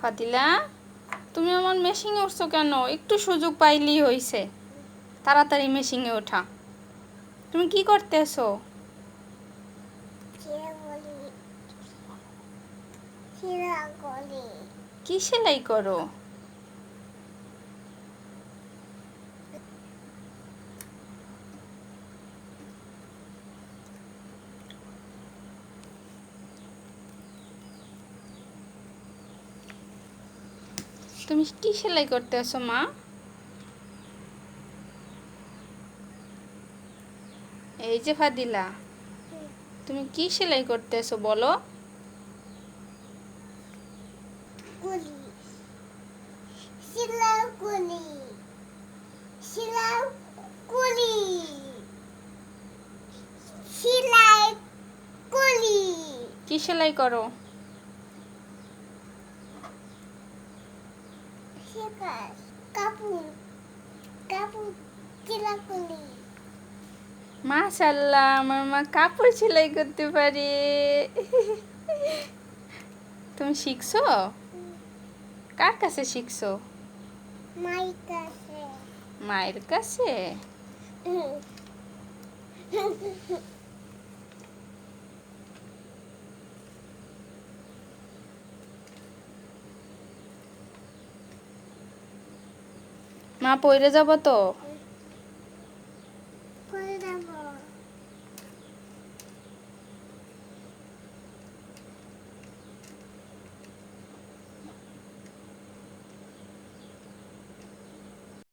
ফাতিলা তুমি আমার মেশিনে উঠছো কেন? একটু সুযোগ পাইলি হইছে। তাড়াতাড়ি মেশিনে ওঠা তুমি কি করতেছো? কি সেলাই করো? তুমি কি সেলাই করতেছো মা? এই যে ফাদিলা তুমি কি সেলাই বলো? শিলাগুলি শিলাই গুলি কি সেলাই করো শিকার কাপড় কাপড় শিলাগুলি মাশাল্লাহ আমার মা কাপড় সেলাই করতে পারে। তুমি শিখছো? কার কাছে শিখছো? মাই কাছে। মায়ের কাছে? মা পইরে যাব তো?